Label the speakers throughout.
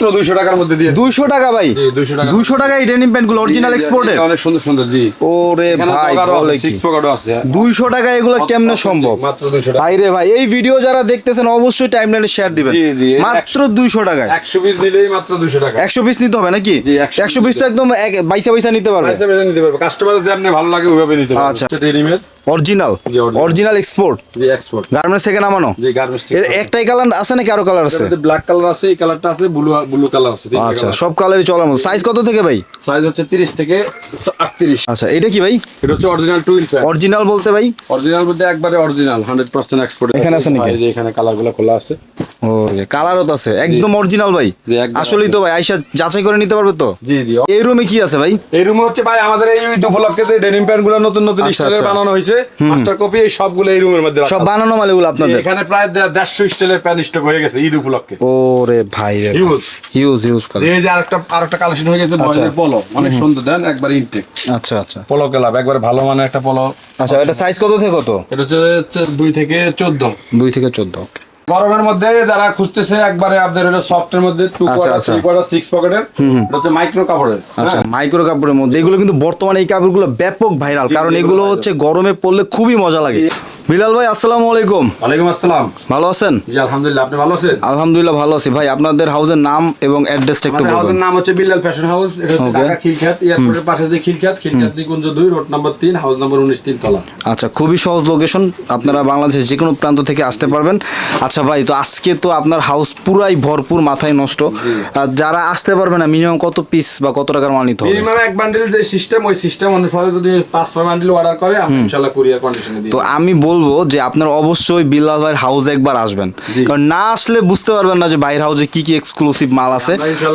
Speaker 1: মাত্র দুইশো টাকার মধ্যে দিয়ে
Speaker 2: দুইশো টাকা ভাই?
Speaker 1: জি, 200 টাকা।
Speaker 2: দুইশো টাকা এই ডেনিম প্যান্টগুলো অরিজিনাল এক্সপোর্টের
Speaker 1: অনেক সুন্দর সুন্দর জি।
Speaker 2: ওরে ভাই বলে কি?
Speaker 1: সিক্স পকেটও আছে। হ্যাঁ।
Speaker 2: দুইশো টাকা এগুলো কেমনে সম্ভব?
Speaker 1: মাত্র 200 টাকা।
Speaker 2: ভাই ভাই এই ভিডিও যারা দেখতেছেন অবশ্যই টাইমলাইনে শেয়ার দিবেন।
Speaker 1: জি, জি,
Speaker 2: মাত্র দুইশো টাকায়।
Speaker 1: একশো পিস নিলেই মাত্র দুইশো টাকা।
Speaker 2: একশো পিস নিতে হবে নাকি?
Speaker 1: জি, 100
Speaker 2: একশো পিস তো একদম এক- বাইসা বাইসা নিতে পারবে।
Speaker 1: পয়সা বেঁধে নিতে পারবে। কাস্টমার যদি আপনি ভালো লাগে ওইভাবে নিতে পারবে।
Speaker 2: আচ্ছা।
Speaker 1: রেডিমেড
Speaker 2: অরিজিনাল অরিজিনাল এক্সপোর্ট
Speaker 1: জি এক্সপোর্ট
Speaker 2: গার্মেন্টস থেকে নামানো?
Speaker 1: জি গার্মেন্টস
Speaker 2: এর একটাই কালার আছে নাকি আরও কালার আছে?
Speaker 1: ব্ল্যাক কালার আছে এই কালারটা আছে ব্লু ব্লু কালার আছে
Speaker 2: আচ্ছা সব কালারই চলার মতো। সাইজ কত থেকে ভাই?
Speaker 1: সাইজ হচ্ছে 30 থেকে 38
Speaker 2: আচ্ছা এটা কি ভাই?
Speaker 1: এটা হচ্ছে অরিজিনাল টুইল ফ্যান
Speaker 2: অরিজিনাল বলতে ভাই?
Speaker 1: অরিজিনাল বলতে একবারে অরিজিনাল 100% এক্সপোর্ট
Speaker 2: এখানে আছে নাকি?
Speaker 1: এখানে কালারগুলো খোলা আছে।
Speaker 2: ও কালারও তো আছে। একদম অরিজিনাল ভাই। আসলেই তো ভাই আইসা যাচাই করে নিতে পারবে তো?
Speaker 1: জি জি।
Speaker 2: এই রুমে কি আছে ভাই?
Speaker 1: এই রুমে হচ্ছে ভাই আমাদের এই ঈদ উপলক্ষে যে ডেনিম প্যান্টগুলো নতুন নতুন
Speaker 2: আচ্ছা, আচ্ছা।
Speaker 1: বানানো হয়েছে মাস্টার কপি এই সবগুলো এই রুমের মধ্যে
Speaker 2: সব বানানো মালগুলো
Speaker 1: জি,
Speaker 2: আপনাদের?
Speaker 1: এখানে প্রায় দে- দেড়শো স্টাইলের প্যান্ট স্টক হয়ে গেছে ঈদ উপলক্ষে।
Speaker 2: ওরে ভাই রে
Speaker 1: Huge।
Speaker 2: হিউজ হিউজ
Speaker 1: যে এই যে আরেকটা আরেকটা কালেকশন হয়ে গেছে পলো অনেক সুন্দর দেন একবার ইনটেক
Speaker 2: আচ্ছা আচ্ছা।
Speaker 1: পলো ক্লাব একবার ভালো মানে একটা পলো
Speaker 2: আচ্ছা এটা সাইজ কত থেকে কত?
Speaker 1: এটা হচ্ছে হচ্ছে দুই থেকে চোদ্দ।
Speaker 2: দুই থেকে চোদ্দ ওকে
Speaker 1: গরমের মধ্যে যারা খুঁজতেছে একবারে আপনার হলো সফটের মধ্যে টু
Speaker 2: আচ্ছা,
Speaker 1: কোয়ার্টার
Speaker 2: আচ্ছা।
Speaker 1: সিক্স পকেটের হচ্ছে মাইক্রো কাপড়ের
Speaker 2: আচ্ছা
Speaker 1: হ্যাঁ।
Speaker 2: মাইক্রো কাপড়ের মধ্যে। এগুলো কিন্তু বর্তমানে এই কাপড়গুলো ব্যাপক ভাইরাল কারণ
Speaker 1: এগুলো
Speaker 2: এগুলো হচ্ছে গরমে পড়লে খুবই মজা লাগে। বিলাল ভাই আসসালামু আলাইকুম।
Speaker 1: ওয়ালাইকুম আসসালাম।
Speaker 2: ভালো আছেন?
Speaker 1: জি আলহামদুলিল্লাহ আপনি ভালো আছেন?
Speaker 2: আলহামদুলিল্লাহ ভালো আছি। ভাই আপনাদের হাউসের নাম এবং অ্যাড্রেসটা একটু
Speaker 1: আমাদের
Speaker 2: বলবেন।
Speaker 1: হাউসের নাম হচ্ছে বিল্লাল ফ্যাশন হাউস এটা হচ্ছে ঢাকা খিলখ্যাত এয়ারপোর্টের পাশে যে খিলখ্যাত খিলখ্যাত নিকুঞ্জ দুই রোড নাম্বার তিন হাউস নাম্বার উনিশ তিন তলা
Speaker 2: আচ্ছা খুবই সহজ লোকেশন আপনারা বাংলাদেশের যে কোনো প্রান্ত থেকে আসতে পারবেন। আচ্ছা ভাই তো আজকে তো আপনার হাউস পুরাই ভরপুর মাথায় নষ্ট। আর যারা আসতে পারবে না মিনিমাম কত পিস বা কত টাকার মাল নিতে হবে?
Speaker 1: মিনিমাম এক বান্ডিল যে সিস্টেম ওই সিস্টেম অনুসারে যদি পাঁচ ছয় বান্ডিল অর্ডার করে আমি ইনশাল্লাহ কুরিয়ার কন্ডিশনে দিই
Speaker 2: তো আমি বলব যে আপনার অবশ্যই বিল্লাল ভাইয়ের হাউসে একবার আসবেন। কারণ না আসলে বুঝতে পারবেন না যে বাইরের হাউসে কি কি এক্সক্লুসিভ মাল আছে।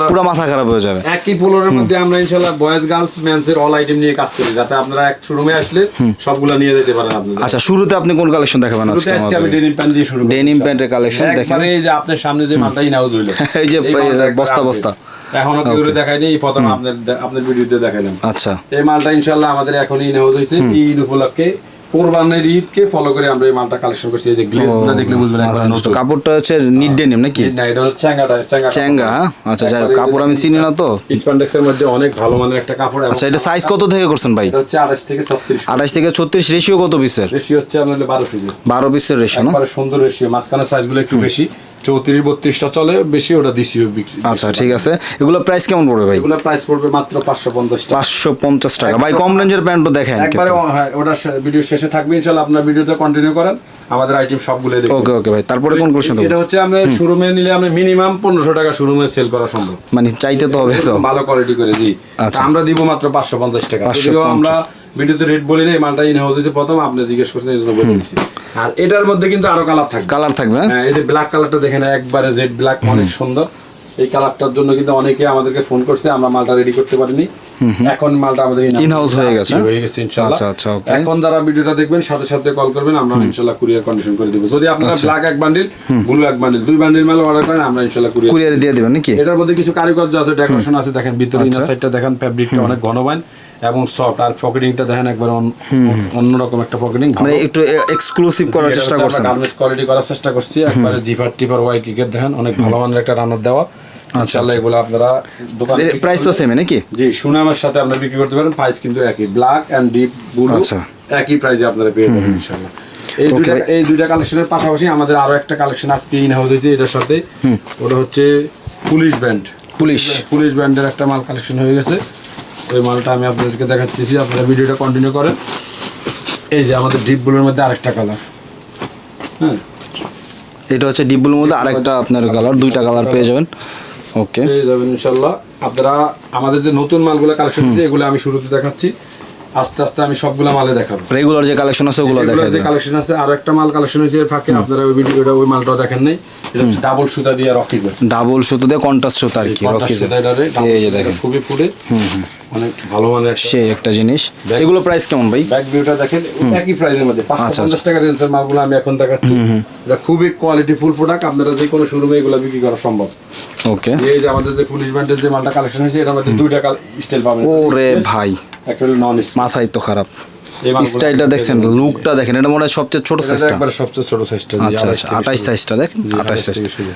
Speaker 2: পুরো মাথা খারাপ হয়ে যাবে।
Speaker 1: একই পোলোর মধ্যে আমরা ইনশাল্লাহ বয়েজ গার্লস মেন্স এর অল আইটেম নিয়ে কাজ করি যাতে আপনারা এক শোরুমে আসলে সবগুলা নিয়ে যেতে পারেন আপনারা
Speaker 2: আচ্ছা শুরুতে আপনি কোন কালেকশন দেখাবেন আজকে
Speaker 1: আজকে আমি ডেনিম প্যান্ট দিয়ে শুরু করব
Speaker 2: pant এর collection দেখেন।
Speaker 1: এই যে আপনার সামনে যে মালটা ইনাউজ হইল
Speaker 2: এই যে বস্তা বস্তা।
Speaker 1: এখনও কেউ দেখায়নি এই প্রথম আপনার আপনার ভিডিওতে দেখাইলাম
Speaker 2: আচ্ছা।
Speaker 1: এই মালটা ইনশাল্লাহ আমাদের এখনই ইনাউজ হয়েছে এই উপলক্ষে। কোরবানের ঈদকে ফলো করে আমরা এই মালটা কালেকশন করছি। এই যে গ্লেজ না দেখলে বুঝবেন একবার
Speaker 2: নষ্ট। কাপড়টা হচ্ছে নিড ডেনিম নাকি?
Speaker 1: না এটা হচ্ছে চ্যাঙ্গাটা চ্যাঙ্গা
Speaker 2: চ্যাঙ্গা হ্যাঁ? আচ্ছা যাই কাপড় আমি চিনি না তো।
Speaker 1: স্প্যান্ডেক্সের মধ্যে অনেক ভালো মানের একটা কাপড়
Speaker 2: আচ্ছা এটা সাইজ কত থেকে করছেন ভাই?
Speaker 1: এটা হচ্ছে আঠাশ থেকে ছত্রিশ
Speaker 2: আঠাশ থেকে ছত্রিশ রেশিও কত পিসের
Speaker 1: রেশিও হচ্ছে আপনার বারো কেজি।
Speaker 2: বারো পিসের রেশিও না?
Speaker 1: সুন্দর রেশিও মাঝখানে সাইজগুলো একটু বেশি। চৌত্রিশ বত্রিশটা চলে বেশি ওটা দিছি বিক্রি।
Speaker 2: আচ্ছা ঠিক আছে। এগুলো প্রাইস কেমন পড়বে ভাই?
Speaker 1: এগুলো প্রাইস পড়বে মাত্র পাঁচশো পঞ্চাশ
Speaker 2: পাঁচশো পঞ্চাশ টাকা। ভাই কম রেঞ্জের প্যান্টও দেখেন
Speaker 1: একবারে হ্যাঁ ওটা ভিডিও শেষে থাকবে ইনশাল্লাহ আপনার ভিডিওতে কন্টিনিউ করেন। আমাদের আইটেম সবগুলো দেখবেন।
Speaker 2: ওকে ওকে ভাই তারপরে কোন কোশ্চেন
Speaker 1: এটা হচ্ছে আমরা শোরুমে নিলে আমরা মিনিমাম পনেরোশো টাকা শোরুমে সেল করা সম্ভব।
Speaker 2: মানে চাইতে তো হবে তো।
Speaker 1: ভালো কোয়ালিটি করে জি।
Speaker 2: আচ্ছা।
Speaker 1: আমরা দিব মাত্র পাঁচশো পঞ্চাশ টাকা।
Speaker 2: 550
Speaker 1: যদিও আমরা ভিডিওতে রেট বলি না এই মালটা ইন হাউস হয়েছে প্রথম আপনি জিজ্ঞেস করছেন এই জন্য বলে দিচ্ছি। আর এটার মধ্যে কিন্তু আরও কালার থাকবে।
Speaker 2: কালার থাকবে হ্যাঁ?
Speaker 1: হ্যাঁ এই যে ব্ল্যাক কালারটা দেখেন একবারে জেড ব্ল্যাক অনেক সুন্দর। এই কালারটার জন্য কিন্তু অনেকে আমাদেরকে ফোন করছে আমরা মালটা রেডি করতে পারিনি। এখন মালটা আমাদের
Speaker 2: In-house হয়ে গেছে,
Speaker 1: হয়ে গেছে ইনশাআল্লাহ।
Speaker 2: আচ্ছা, আচ্ছা.
Speaker 1: এখন যারা ভিডিওটা দেখবেন সাথে সাথে কল করবেন আমরা ইনশাআল্লাহ কুরিয়ার কন্ডিশন করে দিব। যদি আপনারা
Speaker 2: আচ্ছা।
Speaker 1: ব্ল্যাক এক বান্ডিল ব্লু এক বান্ডিল দুই বান্ডিল মাল অর্ডার করেন আমরা ইনশাআল্লাহ কুরিয়ার
Speaker 2: কুরিয়ারে দিয়ে দেবেন নাকি?
Speaker 1: এটার মধ্যে কিছু কারুকার্য আছে ডেকোরেশন আছে দেখেন ভিতরে
Speaker 2: আচ্ছা।
Speaker 1: ইনার সাইডটা দেখেন ফ্যাব্রিকটা অনেক ঘনবান এবং সফট আর পকেটিংটা দেখেন একবার অন- অন্যরকম একটা পকেটিং
Speaker 2: মানে একটু এক্সক্লুসিভ করার চেষ্টা করছেন।
Speaker 1: গার্মেন্টস কোয়ালিটি করার চেষ্টা করছি একবারে জিপার টিপার ওয়াই কিকের দেখেন অনেক ভালো মানের একটা রানার দেওয়া। ইনশাআল্লাহ এগুলো আপনারা দোকানে
Speaker 2: প্রাইস তো সেমই নাকি?
Speaker 1: জি সুনামের সাথে আপনারা বিক্রি করতে পারেন প্রাইস কিন্তু একই। ব্ল্যাক এন্ড ডিপ ব্লু
Speaker 2: আচ্ছা।
Speaker 1: একই প্রাইসে আপনারা পেয়ে যাবেন ইনশাআল্লাহ। এই দুইটা এই দুইটা কালেকশনের পাশাপাশি আমাদের আরও একটা কালেকশন আজকে ইন হাউস হয়েছে এটার সাথে। ওটা হচ্ছে পুলিশ ব্যান্ড।
Speaker 2: পুলিশ।
Speaker 1: পুলিশ ব্যান্ডের একটা মাল কালেকশন হয়ে গেছে। ওই মালটা আমি আপনাদেরকে দেখাচ্ছি আপনারা ভিডিওটা কন্টিনিউ করেন। এই যে আমাদের ডিপ ব্লুর মধ্যে আরেকটা কালার হ্যাঁ।
Speaker 2: এটা হচ্ছে ডিপ ডিপগুলোর মধ্যে আরেকটা আপনার কালার দুইটা কালার পেয়ে যাবেন। ওকে
Speaker 1: পেয়ে যাবেন ইনশাল্লাহ। আপনারা আমাদের যে নতুন মালগুলো কালেকশন হচ্ছে এগুলো আমি শুরুতে দেখাচ্ছি। আস্তে আস্তে আমি সবগুলো মালে দেখাবো।
Speaker 2: রেগুলার যে কালেকশন আছে ওগুলো দেখা
Speaker 1: এগুলোর যে কালেকশন আছে আরও একটা মাল কালেকশন হয়েছে এর ফাঁকে আপনারা ওই ভিডিওটা ওই মালটাও দেখেন নাই? এটা ডাবল সুতা দিয়ে রকি
Speaker 2: ডাবল সুতো দিয়ে কন্ট্রাস্ট সুতো আর কি রকি এই যে দেখেন।
Speaker 1: খুবই ফুটে অনেক ভালো মানের
Speaker 2: সেই একটা জিনিস। এগুলো প্রাইস কেমন ভাই?
Speaker 1: ব্যাক ভিউটা দেখেন একই প্রাইসের মধ্যে। পাঁচশো
Speaker 2: আচ্ছা,
Speaker 1: পঞ্চাশ টাকা রেঞ্জের মালগুলো আমি এখন দেখাচ্ছি। এটা খুবই কোয়ালিটি ফুল প্রোডাক্ট আপনারা যে কোনো শোরুমে এগুলো বিক্রি করা সম্ভব।
Speaker 2: ওকে
Speaker 1: এই যে আমাদের যে পুলিশ ব্যান্ডের যে মালটা কালেকশন হয়েছে এটার মধ্যে দুইটা স্টাইল পাবেন।
Speaker 2: ওরে ভাই।
Speaker 1: একটা হলো নন
Speaker 2: মাথায় তো খারাপ। স্টাইলটা দেখছেন লুকটা দেখেন এটা মনে হয় সবচেয়ে ছোট
Speaker 1: এটা
Speaker 2: সাইজটা
Speaker 1: একবারে সবচেয়ে ছোট সাইজটা
Speaker 2: আচ্ছা আচ্ছা আঠাশ সাইজটা দেখেন? আঠাশ
Speaker 1: 28
Speaker 2: সাইজ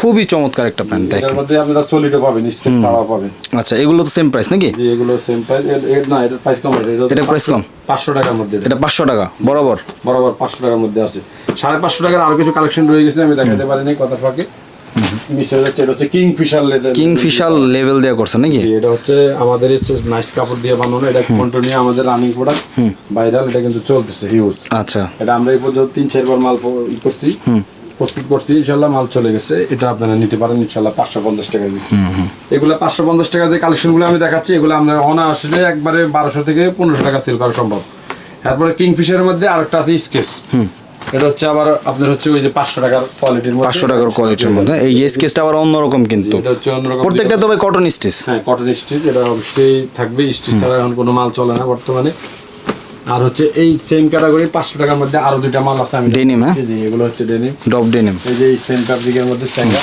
Speaker 2: খুবই চমৎকার একটা প্যান্ট দেখেন।
Speaker 1: মধ্যে আপনারা সলিডও পাবেন স্কেচ ছাড়া পাবেন।
Speaker 2: আচ্ছা এগুলো তো সেম প্রাইস নাকি?
Speaker 1: জি এগুলো সেম প্রাইস না এটার প্রাইস কম এটা
Speaker 2: এটা price কম?
Speaker 1: পাঁচশো টাকার মধ্যে। এটা।
Speaker 2: এটা পাঁচশো টাকা বরাবর?
Speaker 1: বরাবর পাঁচশো টাকার মধ্যে আছে। সাড়ে পাঁচশো টাকার আরও কিছু কালেকশন রয়ে গেছে আমি দেখাতে পারিনি কথা ফাঁকে। যাচ্ছে এটা হচ্ছে Kingfisher
Speaker 2: Kingfisher level দেওয়া করছে নাকি?
Speaker 1: এটা হচ্ছে আমাদের নাইস কাপড় দিয়ে বানানো এটা কন্টিনিউ আমাদের রানিং প্রোডাক্ট ভাইরাল এটা কিন্তু চলতেছে হিউজ
Speaker 2: আচ্ছা।
Speaker 1: এটা আমরা এই পর্যন্ত তিন চারবার মাল ই করছি। প্রস্তুত করছি ইনশাল্লাহ মাল চলে গেছে। এটা আপনারা নিতে পারেন ইনশাল্লাহ পাঁচশো পঞ্চাশ টাকা দিয়ে। এগুলো পাঁচশো পঞ্চাশ টাকা যে কালেকশনগুলো আমি দেখাচ্ছি এগুলো আমরা অনা আসলে একবারে বারোশো থেকে পনেরোশো টাকা সেল করা সম্ভব। তারপরে কিংফিশারের মধ্যে আরেকটা আছে স্কেচ এটা হচ্ছে আবার আপনার হচ্ছে ওই যে পাঁচশো টাকার কোয়ালিটির মধ্যে।
Speaker 2: টাকার কোয়ালিটির মধ্যে। এই স্কেচটা আবার অন্যরকম কিন্তু।
Speaker 1: এটা হচ্ছে অন্যরকম
Speaker 2: প্রত্যেকটা তবে কটন স্টিচ
Speaker 1: হ্যাঁ কটন স্টিচ এটা অবশ্যই থাকবে। স্টিচ ছাড়া এখন কোনো মাল চলে না বর্তমানে। আর হচ্ছে এই সেম ক্যাটাগরি পাঁচশো টাকার মধ্যে আরও দুইটা মাল আছে আমি
Speaker 2: Denim, হ্যাঁ?
Speaker 1: জি, এগুলো হচ্ছে ডেনিম
Speaker 2: ডব ডেনিম
Speaker 1: এই যে সেম ফ্যাব্রিকের মধ্যে চ্যাঙ্গা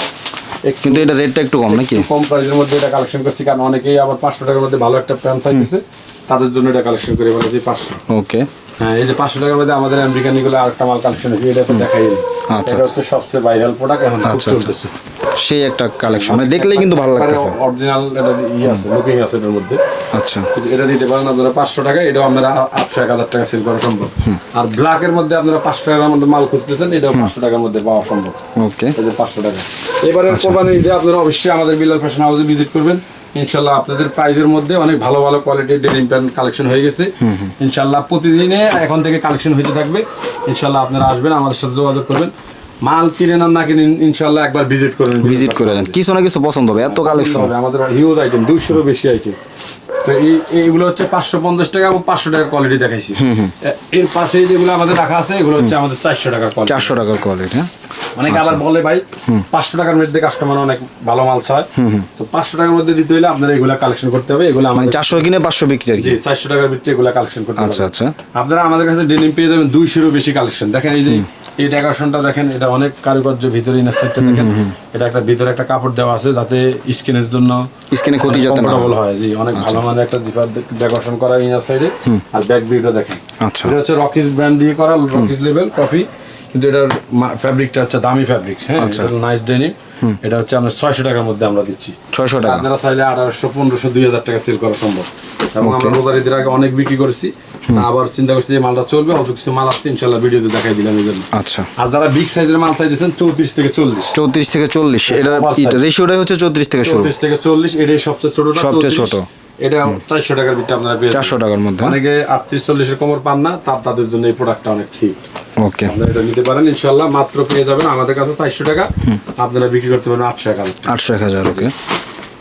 Speaker 2: কিন্তু এটা রেটটা একটু কম নাকি?
Speaker 1: কম প্রাইসের মধ্যে এটা কালেকশন করছি কারণ অনেকেই আবার পাঁচশো টাকার মধ্যে ভালো একটা প্যান্ট চাইতেছে তাদের জন্য এটা কালেকশন করে বলে যে পাঁচশো।
Speaker 2: ওকে
Speaker 1: হ্যাঁ এই যে পাঁচশো টাকার মধ্যে আমাদের আমেরিকান আরেকটা মাল কালেকশন হয়েছে এটা তো দেখাই
Speaker 2: আচ্ছা,
Speaker 1: এটা হচ্ছে সবচেয়ে ভাইরাল প্রোডাক্ট এখন খুব
Speaker 2: আচ্ছা, আচ্ছা।
Speaker 1: চলতেছে।
Speaker 2: সেই একটা কালেকশন মানে দেখলেই কিন্তু ভালো লাগতেছে।
Speaker 1: অরিজিনাল এটা আছে লুকিং আছে এটার মধ্যে।
Speaker 2: আচ্ছা।
Speaker 1: এটা দিতে পারেন আপনারা পাঁচশো টাকা এটাও আপনারা আটশো এক হাজার টাকা সেল করা সম্ভব। আর ব্ল্যাকের মধ্যে আপনারা পাঁচশো টাকার মধ্যে মাল খুঁজতেছেন এটাও পাঁচশো টাকার মধ্যে পাওয়া সম্ভব।
Speaker 2: ওকে।
Speaker 1: পাঁচশো টাকা। এবারে আপনারা অবশ্যই আমাদের বিলাল ফ্যাশন হাউসে ভিজিট করবেন। ইনশাল্লাহ আপনাদের প্রাইজের মধ্যে অনেক ভালো ভালো কোয়ালিটির ডেনিম প্যান্ট কালেকশন হয়ে গেছে। ইনশাল্লাহ প্রতিদিনে এখন থেকে কালেকশন হইতে থাকবে। ইনশাল্লাহ আপনারা আসবেন আমাদের সাথে যোগাযোগ করবেন। মাল কিনে আর না কিনেন ইনশাল্লাহ একবার ভিজিট করবেন
Speaker 2: ভিজিট করে দেন কিছু না কিছু পছন্দ হবে এত কালেকশন
Speaker 1: হবে। আমাদের হিউজ আইটেম দুইশোরও বেশি আইটেম তো এই এইগুলো হচ্ছে পাঁচশো পঞ্চাশ টাকা এবং পাঁচশো টাকার কোয়ালিটি দেখাইছি। এর পাশে যেগুলো আমাদের রাখা আছে এগুলো হচ্ছে আমাদের চারশো কোয়ালিটি
Speaker 2: চারশো টাকার কোয়ালিটি হ্যাঁ?
Speaker 1: অনেকে আবার বলে ভাই পাঁচশো টাকার মধ্যে কাস্টমার অনেক ভালো মাল চায়। তো পাঁচশো টাকার মধ্যে দিতে হলে আপনারা এগুলা কালেকশন করতে হবে এগুলো
Speaker 2: মানে
Speaker 1: আমাদের
Speaker 2: চারশো কিনে পাঁচশো বিক্রি আর কি?
Speaker 1: জি চারশো টাকার ভিতরে এগুলা কালেকশন করতে
Speaker 2: আচ্ছা আচ্ছা।
Speaker 1: আপনারা আমাদের কাছে ডেনিম পেয়ে যাবেন দুইশোরও বেশি কালেকশন দেখেন এই যে এই ডেকোরেশনটা দেখেন এটা অনেক কারুকার্য ভিতরে ইনার সাইডটা দেখেন। এটা একটা ভিতরে একটা কাপড় দেওয়া আছে যাতে স্কিনের জন্য
Speaker 2: স্কিনে ক্ষতি যাতে না হয়।
Speaker 1: জি অনেক ভালো মানের একটা জিপার ডেকোরেশন করা ইনার সাইডে আর ব্যাক ভিউটা দেখেন।
Speaker 2: আচ্ছা।
Speaker 1: এটা হচ্ছে রকিস ব্র্যান্ড দিয়ে করা রকিস লেভেল কফি কিন্তু এটার ফ্যাব্রিকটা হচ্ছে দামি ফ্যাব্রিক হ্যাঁ?
Speaker 2: আচ্ছা।
Speaker 1: নাইস ডেনিম এটা হচ্ছে আমরা ছয়শো টাকার মধ্যে আমরা দিচ্ছি।
Speaker 2: ছয়শো টাকা।
Speaker 1: আপনারা চাইলে আঠারোশো পনেরোশো দুই হাজার টাকা সেল করা সম্ভব। এবং আমরা রোজার ঈদের আগে অনেক বিক্রি করেছি। আবার চিন্তা করছি যে মালটা চলবে অল্প কিছু মাল আসছে ইনশাল্লাহ ভিডিওতে দেখাই দিলাম এই জন্য।
Speaker 2: আচ্ছা।
Speaker 1: আর যারা বিগ সাইজের মাল চাইতেছেন চৌত্রিশ থেকে চল্লিশ।
Speaker 2: চৌত্রিশ থেকে চল্লিশ এটা রেশিওটাই হচ্ছে চৌত্রিশ থেকে
Speaker 1: চৌত্রিশ থেকে চল্লিশ এটাই সবচেয়ে ছোটটা
Speaker 2: সবচেয়ে ছোট।
Speaker 1: এটা চারশো টাকার ভিতরে আপনারা পেয়ে
Speaker 2: চারশো টাকার মধ্যে।
Speaker 1: অনেকে আটত্রিশ চল্লিশের কোমর পান না তার তাদের জন্য এই প্রোডাক্টটা অনেক ঠিক
Speaker 2: ওকে
Speaker 1: আপনারা এটা নিতে পারেন ইনশাল্লাহ মাত্র পেয়ে যাবেন আমাদের কাছে চারশো টাকা। আপনারা বিক্রি করতে পারেন আটশো
Speaker 2: আটশো এক হাজার ওকে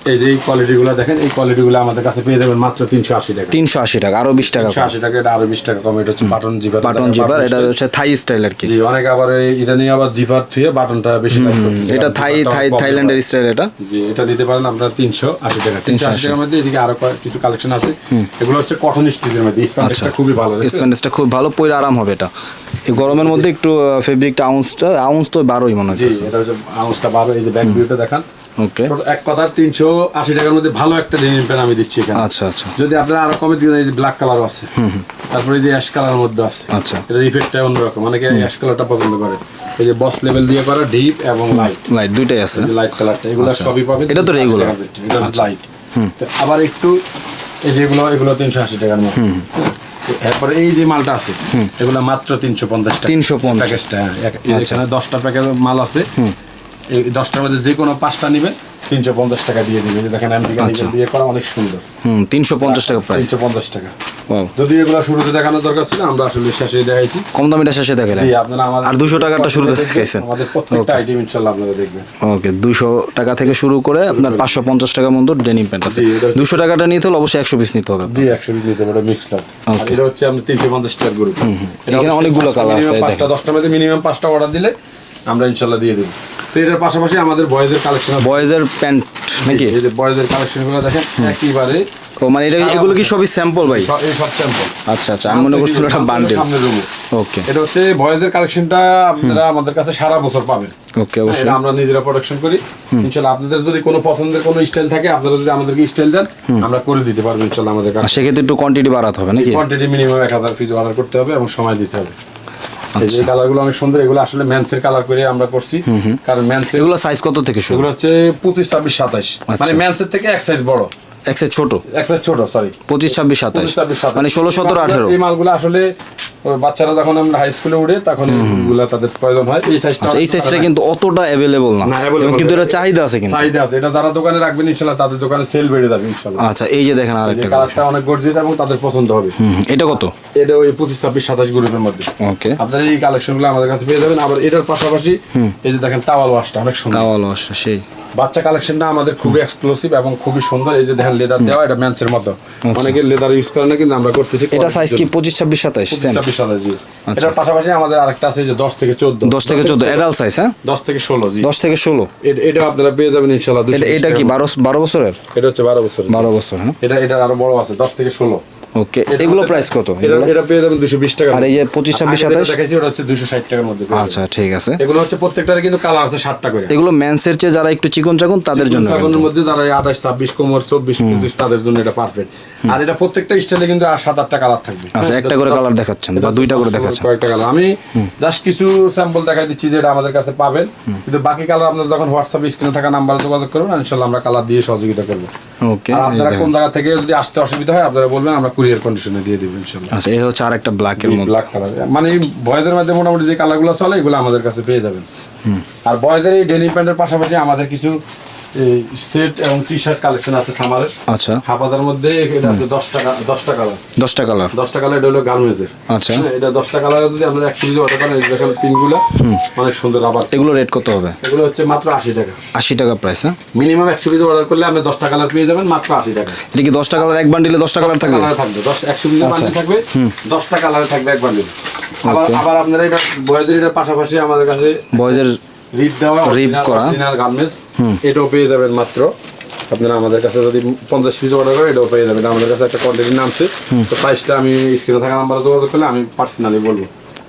Speaker 1: এই যে এই কোয়ালিটিগুলো দেখেন এই কোয়ালিটিগুলো আমাদের কাছে পেয়ে যাবেন মাত্র তিনশো আশি টাকা।
Speaker 2: তিনশো আশি টাকা আরও বিশ টাকা
Speaker 1: আশি টাকা এটা আরও বিশ টাকা কম। এটা হচ্ছে বাটন জিপার
Speaker 2: বাটন জিপার এটা হচ্ছে থাই স্টাইল আর কি।
Speaker 1: জি অনেকে আবার ইদানিং আবার জিপার থুয়ে বাটনটা বেশি
Speaker 2: এটা থাই থাই থাইল্যান্ডের স্টাইল এটা।
Speaker 1: জি এটা নিতে পারেন আপনার তিনশো আশি টাকা। তিনশো আশি টাকার মধ্যে এদিকে আরও কিছু কালেকশন আছে। এগুলো হচ্ছে কটন স্টিচের মধ্যে।
Speaker 2: আচ্ছা।
Speaker 1: খুবই ভালো দেখছেন?
Speaker 2: খুব ভালো পরে আরাম হবে এটা। এই গরমের মধ্যে একটু ফেব্রিকটা আউন্সটা আউন্স তো বারোই মনে হচ্ছে
Speaker 1: এটা হচ্ছে আউন্সটা বারো এই যে ব্যাক ভিউটা দেখান।
Speaker 2: ওকে
Speaker 1: এক কথা তিনশো আশি টাকার মধ্যে ভালো একটা ডেনিম প্যান্ট আমি দিচ্ছি এখানে।
Speaker 2: আচ্ছা আচ্ছা।
Speaker 1: যদি আপনারা আরও কমে দিন এই যে ব্ল্যাক কালারও আছে। তারপরে এই যে অ্যাশ কালার মধ্যে আছে।
Speaker 2: আচ্ছা।
Speaker 1: এটা ইফেক্টটা অন্যরকম। অনেকে অ্যাশ কালারটা পছন্দ করে। এই যে বস লেভেল দিয়ে করা ডিপ এবং লাইট
Speaker 2: লাইট দুইটাই আছে।
Speaker 1: লাইট কালারটা এগুলো
Speaker 2: আচ্ছা।
Speaker 1: সবই পাবেন।
Speaker 2: এটা তো
Speaker 1: 380
Speaker 2: regular।
Speaker 1: টাকার ভিতরে। এটা লাইট আবার একটু এই যেগুলো এগুলো তিনশো আশি টাকার মতো এরপরে এই যে মালটা আছে এগুলো মাত্র তিনশো পঞ্চাশ তিনশো
Speaker 2: 350
Speaker 1: প্যাকেজটা এক- এই
Speaker 2: আচ্ছা।
Speaker 1: দশটা প্যাকেট মাল আছে। এই দশটার মধ্যে যে কোনো পাঁচটা নিবে তিনশো পঞ্চাশ টাকা দিয়ে দিবে। দেখেন আমেরিকান
Speaker 2: আচ্ছা।
Speaker 1: দিয়ে করা অনেক সুন্দর।
Speaker 2: হুম তিনশো পঞ্চাশ টাকা প্রাইস
Speaker 1: তিনশো পঞ্চাশ টাকা। যদি এগুলো শুরুতে দেখানোর দরকার ছিল আমরা আসলে শেষে দেখাইছি।
Speaker 2: কম দামিটা শেষে দেখালেন।
Speaker 1: আপনারা আমাদের
Speaker 2: আর 200 টাকাটা শুরুতে দেখাইছেন।
Speaker 1: আমাদের প্রত্যেকটা আইটেম ইনশাল্লাহ আপনারা দেখবেন।
Speaker 2: ওকে দুশো টাকা থেকে শুরু করে আপনার পাঁচশো পঞ্চাশ টাকা মতো ডেনিম প্যান্ট আছে। দুশো টাকাটা নিতে হলে অবশ্যই একশো পিস নিতে হবে
Speaker 1: জি একশো পিস নিতে পারে মিক্স আর এটা হচ্ছে আমরা তিনশো পঞ্চাশ টাকার গ্রুপ
Speaker 2: এখানে অনেকগুলো colour আছে,
Speaker 1: পাঁচটা
Speaker 2: দেখেন।
Speaker 1: মধ্যে মিনিমাম পাঁচটা অর্ডার দিলে আমরা ইনশাল্লাহ দিয়ে দেবো। তো এটার পাশাপাশি আমাদের বয়েজের কালেকশন
Speaker 2: বয়েজের প্যান্ট নাকি?
Speaker 1: এই যে বয়েজের কালেকশনগুলো দেখেন একেবারে
Speaker 2: ও মানে এটা এগুলো কি সবই স্যাম্পল ভাই?
Speaker 1: সব- এই সব স্যাম্পল
Speaker 2: আচ্ছা আচ্ছা আমি মনে করছিলাম এটা বান্ডেল ওকে
Speaker 1: এটা হচ্ছে বয়েজের কালেকশনটা আপনারা আমাদের কাছে সারা বছর পাবেন।
Speaker 2: ওকে অবশ্যই।
Speaker 1: আমরা নিজেরা প্রোডাকশন করি। ইনশাল্লাহ আপনাদের যদি কোনো পছন্দের কোনো স্টাইল থাকে আপনারা যদি আমাদেরকে স্টাইল দেন আমরা করে দিতে পারব ইনশাল্লাহ আমাদের কাছে।
Speaker 2: সেক্ষেত্রে একটু কোয়ান্টিটি বাড়াতে হবে নাকি?
Speaker 1: কোয়ান্টিটি মিনিমাম এক হাজার পিস অর্ডার করতে হবে এবং সময় দিতে হবে। এই
Speaker 2: আচ্ছা।
Speaker 1: যে কালারগুলো অনেক সুন্দর এগুলো আসলে মেন্সের কালার করে আমরা করছি। কারণ মেন্সের
Speaker 2: এগুলো সাইজ কত থেকে শুরু?
Speaker 1: এগুলো হচ্ছে পঁচিশ ছাব্বিশ সাতাশ।
Speaker 2: আচ্ছা।
Speaker 1: মানে মেন্সের থেকে এক সাইজ বড়।
Speaker 2: এক সাইজ ছোট?
Speaker 1: এক সাইজ ছোট সরি
Speaker 2: পঁচিশ ছাব্বিশ সাতাশ। মানে ষোলো সতেরো আঠেরো।
Speaker 1: এই মালগুলো আসলে বাচ্চারা যখন আমরা হাই স্কুলে উঠে তখন এগুলো তাদের প্রয়োজন হয়। এই সাইজটা
Speaker 2: আচ্ছা এই সাইজটা কিন্তু অতটা অ্যাভেলেবল না। কিন্তু এটা চাহিদা আছে কিন্তু।
Speaker 1: চাহিদা আছে। এটা যারা দোকানে রাখবেন ইনশাল্লাহ তাদের দোকানে সেল বেড়ে যাবে ইনশাল্লাহ।
Speaker 2: আচ্ছা এই যে দেখেন আরেকটা
Speaker 1: কালারটা অনেক গর্জিত এবং তাদের পছন্দ হবে।
Speaker 2: এটা কত?
Speaker 1: এটা ওই পঁচিশ ছাব্বিশ সাতাশ গ্রুপের মধ্যে।
Speaker 2: ওকে।
Speaker 1: আপনারা এই কালেকশনগুলো আমাদের কাছে পেয়ে যাবেন। আবার এটার পাশাপাশি এই যে দেখেন টাওয়াল ওয়াশটা অনেক সুন্দর।
Speaker 2: তাওয়াল আসছে সেই।
Speaker 1: বাচ্চা কালেকশনটা আমাদের খুবই এক্সক্লুসিভ এবং খুবই সুন্দর। এই যে দেখেন লেদার দেওয়া এটা ম্যান্সের মতো। অনেকে লেদার ইউজ করে না কিন্তু আমরা করতেছি
Speaker 2: এটা সাইজ কি? পঁচিশ ছাব্বিশ সাতাশ সেম
Speaker 1: ছাব্বিশ সাতাশ জি। এটার পাশাপাশি আমাদের আরেকটা আছে যে দশ থেকে চোদ্দ।
Speaker 2: দশ থেকে চোদ্দ। অ্যাডাল্ট সাইজ হ্যাঁ?
Speaker 1: দশ থেকে ষোলো জি।
Speaker 2: দশ থেকে ষোলো।
Speaker 1: এ- এটা আপনারা পেয়ে যাবেন ইনশাল্লাহ
Speaker 2: এটা এটা কি বারো বারো বছরের?
Speaker 1: এটা হচ্ছে বারো বছর
Speaker 2: বারো বছর হ্যাঁ।
Speaker 1: এটা এটা আরও বড় আছে দশ থেকে ষোলো।
Speaker 2: ওকে এগুলো প্রাইস কত?
Speaker 1: এটা পেয়ে যাবেন দুশো বিশ টাকা
Speaker 2: আর এই যে 25, 26,
Speaker 1: আগে যেটা
Speaker 2: 27?
Speaker 1: দেখাইছি ওটা হচ্ছে দুশো ষাট টাকার মধ্যে
Speaker 2: আচ্ছা ঠিক আছে।
Speaker 1: এগুলো হচ্ছে প্রত্যেকটার কিন্তু কালার আছে ষাটটা করে।
Speaker 2: এগুলো ম্যান্সের চেয়ে যারা একটু চিকন চাকন তাদের জন্য
Speaker 1: ছাগলের মধ্যে যারা আঠাশ ছাব্বিশ কোমর চব্বিশ পঁচিশ তাদের জন্য এটা পারফেক্ট আর এটা প্রত্যেকটা স্টাইলে কিন্তু আর সাত আটটা কালার থাকবে।
Speaker 2: আচ্ছা একটা করে কালার দেখাচ্ছেন বা দুইটা করে দেখাচ্ছেন?
Speaker 1: কয়েকটা কালার আমি জাস্ট কিছু স্যাম্পল দেখাই দিচ্ছি যে এটা আমাদের কাছে পাবেন। কিন্তু বাকি কালার আপনারা যখন হোয়াটসঅ্যাপ স্ক্রিনে থাকা নাম্বারে যোগাযোগ করবেন ইনশাল্লাহ আমরা কালার দিয়ে সহযোগিতা করব।
Speaker 2: ওকে
Speaker 1: আর আপনারা কোন জায়গা থেকে যদি আসতে অসুবিধা হয় আপনারা বলবেন আমরা কুরিয়ার কন্ডিশনে দিয়ে দেবো ইনশাল্লাহ
Speaker 2: আচ্ছা এই হচ্ছে আর একটা ব্ল্যাকের মধ্যে।
Speaker 1: ব্ল্যাক কালার মানে বয়েজের মধ্যে মোটামুটি যে কালারগুলো চলে এগুলো আমাদের কাছে পেয়ে যাবেন। আর বয়েজের এই ডেনিম প্যান্টের পাশাপাশি আমাদের কিছু সেট এবং টি শার্ট কালেকশন আছে সামারের
Speaker 2: আচ্ছা।
Speaker 1: হাফাদার মধ্যে এটা আছে দশ টাকা দশটা কালার
Speaker 2: দশটা কালার
Speaker 1: দশটা কালার এটা হলো গার্মেন্টসের।
Speaker 2: আচ্ছা।
Speaker 1: এটা দশটা কালার যদি আমরা এক কেজি অর্ডার করেন এই দেখেন পিনগুলো অনেক সুন্দর আবার।
Speaker 2: এগুলো রেট কত হবে?
Speaker 1: এগুলো হচ্ছে মাত্র আশি টাকা।
Speaker 2: আশি টাকা প্রাইস হ্যাঁ?
Speaker 1: মিনিমাম একশো পিস অর্ডার করলে আপনি দশটা কালার পেয়ে যাবেন মাত্র আশি টাকা।
Speaker 2: এটা কি দশটা কালার এক বান্ডিলে দশটা কালার থাকবে?
Speaker 1: কালারে থাকবে। দশ একশো
Speaker 2: আচ্ছা।
Speaker 1: বান্ডিল থাকবে দশটা কালারে থাকবে এক বান্ডিল আবার আবার আপনারা এটা বয়েদের এটার পাশাপাশি আমাদের কাছে
Speaker 2: বয়েজের
Speaker 1: রিপ দেওয়া
Speaker 2: রিপ করা।
Speaker 1: গার্মেন্টস এটাও পেয়ে যাবেন মাত্র। আপনারা আমাদের কাছে যদি পঞ্চাশ পিস অর্ডার করেন এটাও পেয়ে যাবেন। আমাদের কাছে একটা কোয়ান্টিটি নামছে। তো প্রাইসটা আমি স্ক্রিনে থাকা নাম্বারে যোগাযোগ করলে আমি পার্সোনালি বলব।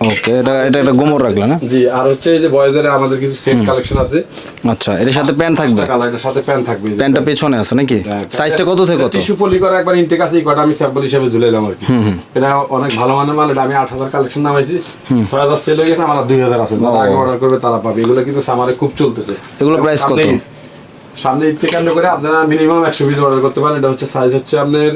Speaker 2: ওকে এটা এটা একটা গোমর রাখলে না?
Speaker 1: জি আর হচ্ছে এই যে বয়েজের আমাদের কিছু সেট কালেকশন আছে।
Speaker 2: আচ্ছা এটার সাথে প্যান্ট থাকবে?
Speaker 1: কালারের সাথে প্যান্ট থাকবে।
Speaker 2: প্যান্টটা পেছনে আছে নাকি?
Speaker 1: হ্যাঁ,
Speaker 2: সাইজটা কত থেকে কত?
Speaker 1: টিস্যু পলি করা একবার ইনটেক আছে কটা আমি স্যাম্পল হিসেবে ঝুলাইলাম আর কি। এটা অনেক ভালো মানের মাল এটা আমি আট হাজার কালেকশন নামাইছি। ছয় হাজার সেল হয়ে গেছে আমার দুই হাজার আছে। যারা আগে অর্ডার করবে তারা পাবে। এগুলো কিন্তু সামারে খুব চলতেছে।
Speaker 2: এগুলো price কত?
Speaker 1: সামনে- থেকে কেন্দ্র করে আপনারা মিনিমাম একশো পিস অর্ডার করতে পারেন। এটা হচ্ছে সাইজ হচ্ছে আপনার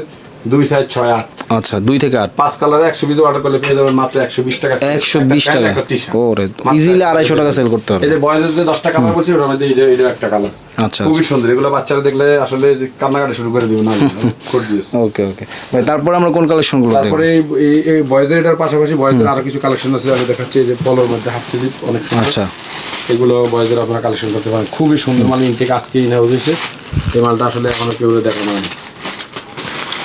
Speaker 1: দুই সাইজ ছয় আট।
Speaker 2: আচ্ছা দুই থেকে আট।
Speaker 1: পাঁচ কালারে একশো পিস অর্ডার করলে পেয়ে যাবেন মাত্র একশো বিশ টাকা
Speaker 2: একশো বিশ টাকা।
Speaker 1: প্যান্ট, একটা টি-শার্ট।
Speaker 2: ওরে ইজিলি আড়াইশো টাকা সেল করতে
Speaker 1: এই যে বয়েজের যে দশটা কালার বলছি ওটার মধ্যে এটা একটা কালার
Speaker 2: আচ্ছা
Speaker 1: খুবই সুন্দর। এগুলো বাচ্চারা দেখলে আসলে কান্নাকাটি শুরু করে দিবে না
Speaker 2: ওকে ওকে। ভাই তারপরে আমরা কোন কালেকশনগুলো দেখব?
Speaker 1: তারপরে এই- এটার পাশাপাশি বয়েজের আরও কিছু কালেকশন আছে আমি দেখাচ্ছি। যে পলোর মধ্যে হাফ স্লিপ অনেক
Speaker 2: আচ্ছা।
Speaker 1: এগুলো বয়েজের আপনারা কালেকশন করতে পারেন। খুবই সুন্দর। মানে ইনটেক আজকে ইন হয়েছে। এই মালটা আসলে এখনও কেউ দেখানো হয়নি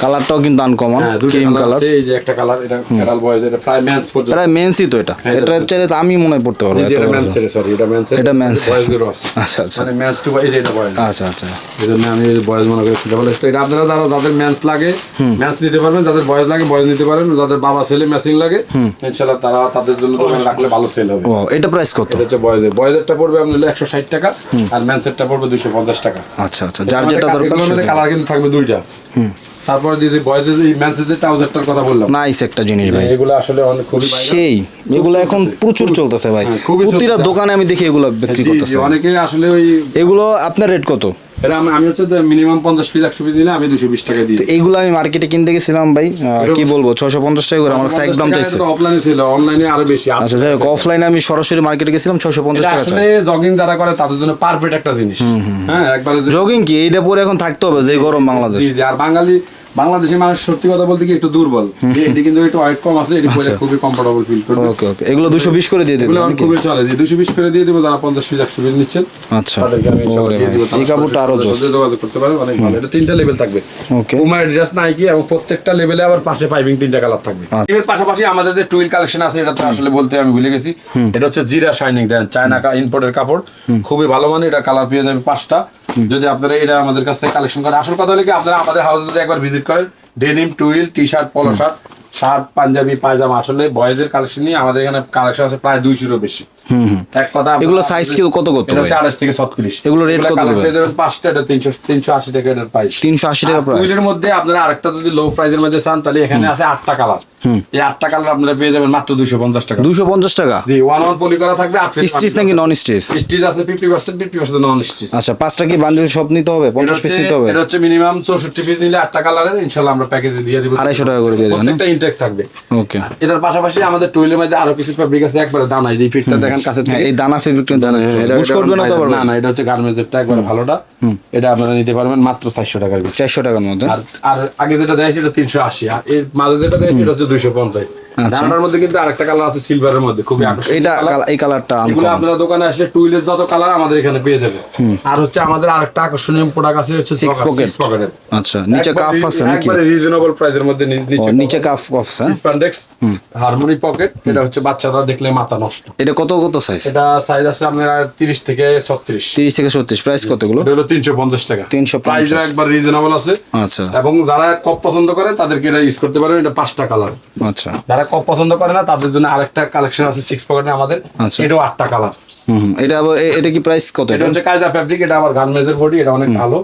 Speaker 2: কালারটাও কিন্তু আনকমন
Speaker 1: হ্যাঁ
Speaker 2: ক্রিম
Speaker 1: কালার এই যে একটা কালার এটা ফেডাল বয়েজ এটা প্রায় মেন্স পর্যন্ত।
Speaker 2: প্রায় মেন্সই তো এটা।
Speaker 1: হ্যাঁ,
Speaker 2: এটা চাইলে তো আমি মনে পড়তে পারব
Speaker 1: এটা মেন্স সরি এটা মেন্স
Speaker 2: এটা men's এর।
Speaker 1: বয়েজেরও
Speaker 2: আচ্ছা আচ্ছা।
Speaker 1: মানে মেন্স টু যে এটা বয়েজ
Speaker 2: আচ্ছা আচ্ছা।
Speaker 1: এই আমি বয়েজ মনে করি ডাবল এটা আপনারা যারা যাদের ম্যাচ লাগে ম্যাচ নিতে পারবেন যাদের বয়েজ লাগে বয়েজ নিতে পারেন যাদের বাবা ছেলে ম্যাচিং লাগে ইনশাল্লাহ তারা তাদের জন্য দোকানে রাখলে ভালো সেল হবে।
Speaker 2: ও এটা প্রাইস কত?
Speaker 1: এটা হচ্ছে বয়েজের বয়েজেরটা পড়বে একশো ষাট টাকা আর ম্যান্সেরটা পড়বে দুশো পঞ্চাশ টাকা।
Speaker 2: আচ্ছা আচ্ছা যার যেটা দরকার
Speaker 1: কালার কিন্তু থাকবে দুইটা। তারপরে দিদি বয়েজের এই ম্যান্সের যে ট্রাউজারটার কথা বললাম।
Speaker 2: নাইস একটা জিনিস ভাই।
Speaker 1: এগুলো আসলে অনেক খুবই।
Speaker 2: সেই এগুলো এখন প্রচুর চলতেছে ভাই।
Speaker 1: হ্যাঁ,
Speaker 2: প্রতিটা দোকানে আমি দেখি এগুলো বিক্রি
Speaker 1: জি, জি,
Speaker 2: করতেছে।
Speaker 1: অনেকে আসলে ওই
Speaker 2: এগুলো আপনার রেট কত?
Speaker 1: এটা আমি আমি হচ্ছে মিনিমাম পঞ্চাশ পিস একশো পিস দিলে আমি দুশো বিশ টাকা দিই
Speaker 2: এইগুলো আমি মার্কেটে কিনতে গেছিলাম ভাই। কি বলব? ছশো পঞ্চাশ টাকা করে আমার চাইছে।
Speaker 1: অফলাইনে ছিল অনলাইনে আরও বেশি।
Speaker 2: আচ্ছা যাই হোক অফলাইনে আমি সরাসরি মার্কেটে গেছিলাম ছশো পঞ্চাশ টাকা
Speaker 1: আসলে জগিং যারা করে তাদের জন্য পারফেক্ট একটা জিনিস। হ্যাঁ একবার যে-
Speaker 2: জগিং কি? এইটা পরে এখন থাকতে হবে যে গরম বাংলাদেশ।
Speaker 1: আর বাঙালি বাংলাদেশের মানুষ সত্যি কথা বলতে কি একটু দুর্বল। এটি কিন্তু একটু ওয়েট কম আছে এটি পরে
Speaker 2: আচ্ছা।
Speaker 1: খুবই কমফোর্টেবল ফিল করবে।
Speaker 2: ওকে ওকে। এগুলো দুশো বিশ করে দিয়ে
Speaker 1: এগুলো আমার
Speaker 2: নাকি?
Speaker 1: খুবই চলে যে দুশো বিশ করে দিয়ে দেবো যারা পঞ্চাশ পিস একশো পিস নিচ্ছেন
Speaker 2: আচ্ছা।
Speaker 1: তাদেরকে আমি ইনশাআল্লাহ দিয়ে
Speaker 2: ভাই, এই কাপড়টা
Speaker 1: আরও
Speaker 2: জোস।
Speaker 1: যোগাযোগ করতে পারে অনেক ভালো। এটা তিনটা লেভেল থাকবে।
Speaker 2: ওকে।
Speaker 1: পুমা অ্যাডিডাস নাইকি এবং প্রত্যেকটা লেভেলে আবার পাশে পাইপিং তিনটা কালার থাকবে।
Speaker 2: আচ্ছা।
Speaker 1: এর পাশাপাশি আমাদের যে টুইল কালেকশন আছে এটা তো আসলে বলতে আমি ভুলে গেছি। এটা হচ্ছে জিরা শাইনিং দেন চায়না কা ইম্পোর্টের কাপড়। খুবই ভালো মানে এটা কালার পেয়ে যাবে পাঁচটা। যদি আপনারা এটা আমাদের কাছ থেকে কালেকশন করেন আসল কথা হলে কি আপনারা আমাদের হাউস যদি একবার ভিজিট করেন denim twill T shirt polo shirt shirt panjabi পায়জামা আসলে বয়েজের কালেকশন নিয়ে আমাদের এখানে কালেকশন আছে প্রায় দুইশোরও বেশি।
Speaker 2: এগুলো size কি কত কত
Speaker 1: এটা থেকে ছত্রিশ।
Speaker 2: এগুলো rate কত
Speaker 1: পাঁচটা এটা তিনশো তিনশো আশি টাকা এটার প্রাইস
Speaker 2: তিনশো আশি টাকা প্রায়
Speaker 1: টুইলের মধ্যে আপনারা আরেকটা যদি লো প্রাইসের মধ্যে চান তাহলে এখানে আছে আটটা কালার এই আটটা কালার আপনারা পেয়ে যাবেন মাত্র দুইশো পঞ্চাশ টাকা।
Speaker 2: দুশো পঞ্চাশ টাকা?
Speaker 1: জি ওয়ান ওয়ান পলি করা থাকবে
Speaker 2: স্টিচ নাকি নন স্টিচ
Speaker 1: স্টিচ আছে fifty percent fifty percent non stitch
Speaker 2: আচ্ছা পাঁচটা কি বান্ডিল সব নিতে হবে? পঞ্চাশ পিস নিতে হবে?
Speaker 1: এটা হচ্ছে মিনিমাম চৌষট্টি পিস নিলে আটটা কালারের ইনশাল্লাহ আমরা প্যাকেজে দিয়ে দিব।
Speaker 2: আড়াইশো টাকা করে দিয়ে দেবেন,
Speaker 1: প্রত্যেকটা ইনটেক থাকবে।
Speaker 2: ওকে
Speaker 1: এটার পাশাপাশি আমাদের টুইলের মধ্যে আরও কিছু ফেব্রিক আছে একবারে দানা এই ফিটটা দেখেন কাছে
Speaker 2: হ্যাঁ, এই দানা
Speaker 1: ফেব্রিক দানা
Speaker 2: পুশ
Speaker 1: হ্যাঁ,
Speaker 2: করবেন না
Speaker 1: না না এটা হচ্ছে গার্মেন্টস এর একবার ভালোটা। এটা আপনারা নিতে পারবেন মাত্র 400 টাকার
Speaker 2: 400 টাকার মধ্যে।
Speaker 1: আর আগে যেটা দেয় সেটা 380 আর এর মাঝে যেটা দেয় সেটা হচ্ছে 250 আচ্ছা। ধারণার মধ্যে কিন্তু আরেকটা কালার আছে সিলভারের মধ্যে খুবই
Speaker 2: এটা এই কালারটা
Speaker 1: এগুলো আপনারা দোকানে আসলে টুইলের যত কালার আমাদের এখানে পেয়ে যাবে। আর হচ্ছে আমাদের আরেকটা আকর্ষণীয় প্রোডাক্ট আছে হচ্ছে
Speaker 2: সিক্স
Speaker 1: পকেট
Speaker 2: আচ্ছা নিচে কাফ আছে নাকি?
Speaker 1: একবারে রিজনেবল প্রাইজের মধ্যে নিচে
Speaker 2: নিচে কাফ কাফ আছে
Speaker 1: স্প্যান্ডেক্স হারমোনি পকেট এটা হচ্ছে বাচ্চারা দেখলে মাথা নষ্ট।
Speaker 2: এটা কত কত সাইজ
Speaker 1: এটা সাইজ আছে আপনার 30 থেকে 36
Speaker 2: 30 থেকে 36 প্রাইস কতগুলো
Speaker 1: এটা হলো 350 টাকা।
Speaker 2: 350
Speaker 1: প্রাইস একবার রিজনেবল আছে।
Speaker 2: আচ্ছা।
Speaker 1: এবং যারা কপ পছন্দ করে তাদেরকে এটা ইউজ করতে পারেন এটা পাঁচটা কালার
Speaker 2: আচ্ছা।
Speaker 1: যারা কপ পছন্দ করে না তাদের জন্য আরেকটা কালেকশন আছে সিক্স পকেটে আমাদের।
Speaker 2: আচ্ছা।
Speaker 1: এটাও আটটা কালার।
Speaker 2: এটা আবার এটা কি প্রাইস কত
Speaker 1: এটা হচ্ছে কায়দা ফ্যাব্রিক এটা আবার গার্মেন্টসের বডি এটা অনেক ভালো।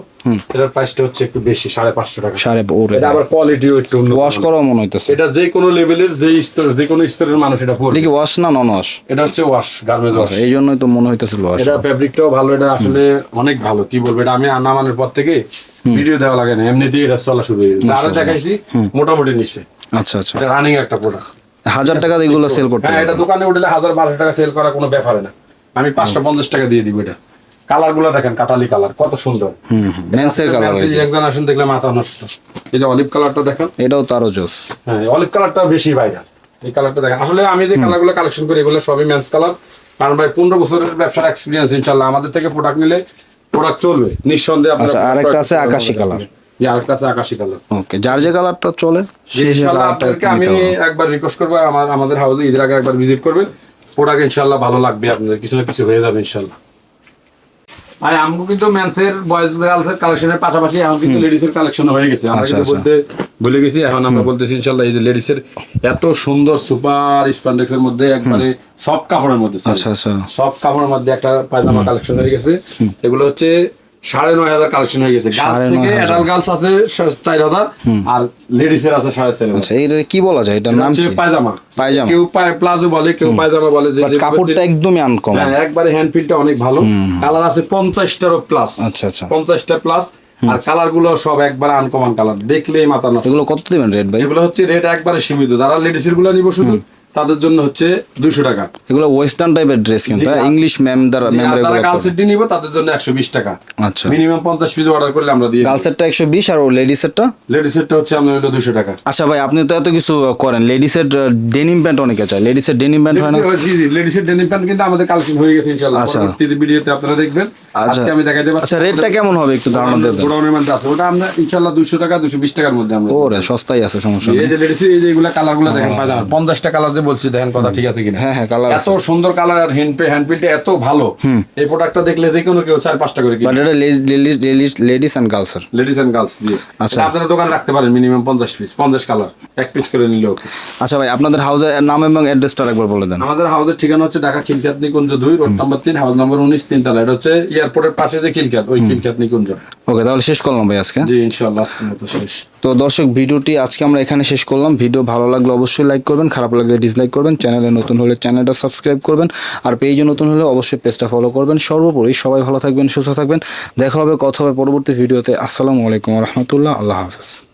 Speaker 1: এটার প্রাইসটা হচ্ছে একটু বেশি সাড়ে পাঁচশো টাকা।
Speaker 2: সাড়ে
Speaker 1: এটা আবার কোয়ালিটিও একটু
Speaker 2: ওয়াশ করাও মনে হইতেছে।
Speaker 1: এটা যে কোনো লেভেলের যে স্তর যে কোনো স্তরের মানুষ এটা
Speaker 2: এটা কি ওয়াশ না নন ওয়াশ
Speaker 1: এটা হচ্ছে ওয়াশ গার্মেন্টস ওয়াশ
Speaker 2: এই জন্যই তো মনে হইতেছিল ওয়াশ
Speaker 1: এটা ফ্যাব্রিকটাও ভালো এটা আসলে অনেক ভালো। কি বলব এটা আমি নামানোর পর থেকে ভিডিও দেওয়া লাগে না। এমনিতেই এটা চলা শুরু হয়ে গেছে। আরও দেখাইছি মোটামুটি নিচ্ছে
Speaker 2: আচ্ছা আচ্ছা।
Speaker 1: রানিং একটা প্রোডাক্ট
Speaker 2: হাজার টাকা দিয়ে এগুলো সেল করতে
Speaker 1: হ্যাঁ এটা দোকানে উঠলে হাজার বারোশো টাকা সেল করা কোনো ব্যাপারে না। আমি পাঁচশো পঞ্চাশ টাকা দিয়ে দিব এটা। কালারগুলো দেখেন কাটালি কালার কত সুন্দর।
Speaker 2: হুম হুম মেন্সের কালার
Speaker 1: একজন আসেন দেখলে মাথা নষ্ট। এই যে অলিভ কালারটা দেখেন।
Speaker 2: এটাও তারও জোস।
Speaker 1: হ্যাঁ অলিভ কালারটা বেশি ভাইরাল এই কালারটা দেখেন। আসলে আমি যে কালারগুলো কালেকশন করি এগুলো সবই মেন্স কালার কারণ ভাই পনেরো বছরের ব্যবসার এক্সপিরিয়েন্স ইনশাল্লাহ। আমাদের থেকে প্রোডাক্ট নিলে প্রোডাক্ট চলবে। নিঃসন্দেহে আপনারা
Speaker 2: আচ্ছা, আরেকটা আছে আকাশি কালার।
Speaker 1: আরেকটা আছে আকাশি কালার।
Speaker 2: ওকে যার যে কালারটা চলে
Speaker 1: আপনাদেরকে আমি একবার রিকোয়েস্ট করব আমার আমাদের হাউসে ঈদের আগে একবার ভিজিট করবেন। প্রোডাক্ট ইনশাল্লাহ ভালো লাগবে আপনাদের কিছু না কিছু হয়ে যাবে ইনশাল্লাহ। আর আমগো কিন্তু মেন্সের বয়েজ গার্লসের কালেকশনের পাশাপাশি এখন কিন্তু লেডিসের কালেকশন হয়ে গেছে আমরা
Speaker 2: আচ্ছা,
Speaker 1: কিন্তু
Speaker 2: আচ্ছা।
Speaker 1: বলতে ভুলে গেছি এখন আমরা বলতেছি ইনশাল্লাহ এই যে লেডিসের এত সুন্দর সুপার স্প্যান্ডেক্সের মধ্যে একবারে সব কাপড়ের মধ্যে
Speaker 2: আচ্ছা আচ্ছা।
Speaker 1: সফট কাপড়ের মধ্যে একটা পায়জামা কালেকশন হয়ে গেছে। এগুলো হচ্ছে সাড়ে নয় হাজার কালেকশন হয়ে গেছে। থেকে। অ্যাডাল্ট গার্লস আছে চার হাজার আর লেডিসের আছে সাড়ে চার হাজার।
Speaker 2: আচ্ছা এটা কি বলা যায়? এটার
Speaker 1: এটা
Speaker 2: নাম
Speaker 1: হচ্ছে পায়জামা।
Speaker 2: পায়জামা।
Speaker 1: কেউ প্লাজো বলে কেউ পায়জামা বলে যে
Speaker 2: কাপড়টা একদমই আনকমন
Speaker 1: হ্যাঁ একবারে হ্যান্ড ফিলটা অনেক ভালো। কালার আছে পঞ্চাশটারও প্লাস
Speaker 2: আচ্ছা, আচ্ছা।
Speaker 1: পঞ্চাশটা প্লাস আর কালারগুলো সব একবারে আনকমন কালার দেখলেই মাথা নষ্ট।
Speaker 2: এগুলো কত দিবেন রেট ভাই?
Speaker 1: এগুলো হচ্ছে রেট একবারে সীমিত। যারা লেডিসেরগুলো নিব শুধু। তাদের জন্য হচ্ছে দুইশো টাকা।
Speaker 2: এগুলো ওয়েস্টার্ন টাইপের ড্রেস কিন্তু ইংলিশ ম্যাম দ্বারা ম্যাম
Speaker 1: গার্লসের ডি নিব তাদের জন্য একশো বিশ টাকা।
Speaker 2: আচ্ছা।
Speaker 1: মিনিমাম পঞ্চাশ পিস অর্ডার করলে আমরা দিয়ে
Speaker 2: গার্লসেরটা একশো বিশ আর লেডিসেরটা
Speaker 1: লেডিসেরটা হচ্ছে আমরা হলো দুশো টাকা।
Speaker 2: আচ্ছা ভাই আপনি তো এত কিছু করেন। লেডিসের ডেনিম প্যান্ট অনেকে চায়। লেডিসের ডেনিম প্যান্ট হয় না?
Speaker 1: জি জি লেডিসের ডেনিম প্যান্ট কিন্তু আমাদের কালেকশন হয়ে গেছে ইনশাআল্লাহ।
Speaker 2: আচ্ছা।
Speaker 1: ভিডিওতে আপনারা দেখবেন।
Speaker 2: আচ্ছা।
Speaker 1: আজকে আমি দেখাইতে পারছি।
Speaker 2: আচ্ছা রেটটা কেমন হবে একটু ধারণা দেবেন
Speaker 1: গোডাউনের মধ্যে আছে। ওটা আমরা ইনশাআল্লাহ দুশো টাকা দুশো বিশ টাকার মধ্যে আমরা
Speaker 2: ওরে সস্তাই আছে সমস্যা নেই।
Speaker 1: এই যে লেডিস এই যে এগুলা কালারগুলো দেখেন পায়জামা। পঞ্চাশটা কালার যে বলছি দেখেন কথা ঠিক আছে কিনা।
Speaker 2: হ্যাঁ হ্যাঁ কালার
Speaker 1: এত সুন্দর কালার আর হ্যান্ড হ্যান্ড প্রিন্টটা এত ভালো। এই প্রোডাক্টটা দেখলে যে কোনো কেউ চার পাঁচটা করে
Speaker 2: বাট এটা লেডিস লেডিস অ্যান্ড গার্লসের
Speaker 1: লেডিস এন্ড গার্লস দিয়ে
Speaker 2: আচ্ছা।
Speaker 1: আপনারা দোকানে রাখতে পারেন মিনিমাম পঞ্চাশ পিস পঞ্চাশ কালার এক পিস করে নিলেও
Speaker 2: আচ্ছা ভাই আপনাদের হাউসের নাম এবং অ্যাড্রেসটা একবার বলে দেন।
Speaker 1: আমাদের হাউসের ঠিকানা হচ্ছে ঢাকা খিলখ্যাত নিকুঞ্জ দুই রোড নাম্বার তিন হাউস নাম্বার উনিশ তিন তলা এটা হচ্ছে এয়ারপোর্টের পাশে যে খিলখ্যাত ওই খিলখ্যাত নিকুঞ্জ।
Speaker 2: ওকে তাহলে শেষ করলাম ভাই আজকে।
Speaker 1: জি ইনশাআল্লাহ আজকের মতো শেষ।
Speaker 2: তো দর্শক ভিডিওটি আজকে আমরা এখানে শেষ করলাম। ভিডিও ভালো লাগলে অবশ্যই লাইক করবেন খারাপ লাগলে ডিসলাইক করবেন, চ্যানেলে নতুন হলে চ্যানেলটা সাবস্ক্রাইব করবেন, আর পেজে নতুন হলে অবশ্যই পেজটা ফলো করবেন। সর্বোপরি সবাই ভালো থাকবেন, সুস্থ থাকবেন। দেখা হবে, কথা হবে পরবর্তী ভিডিওতে আসসালামু আলাইকুম রহমতুল্লাহ। আল্লাহ হাফেজ।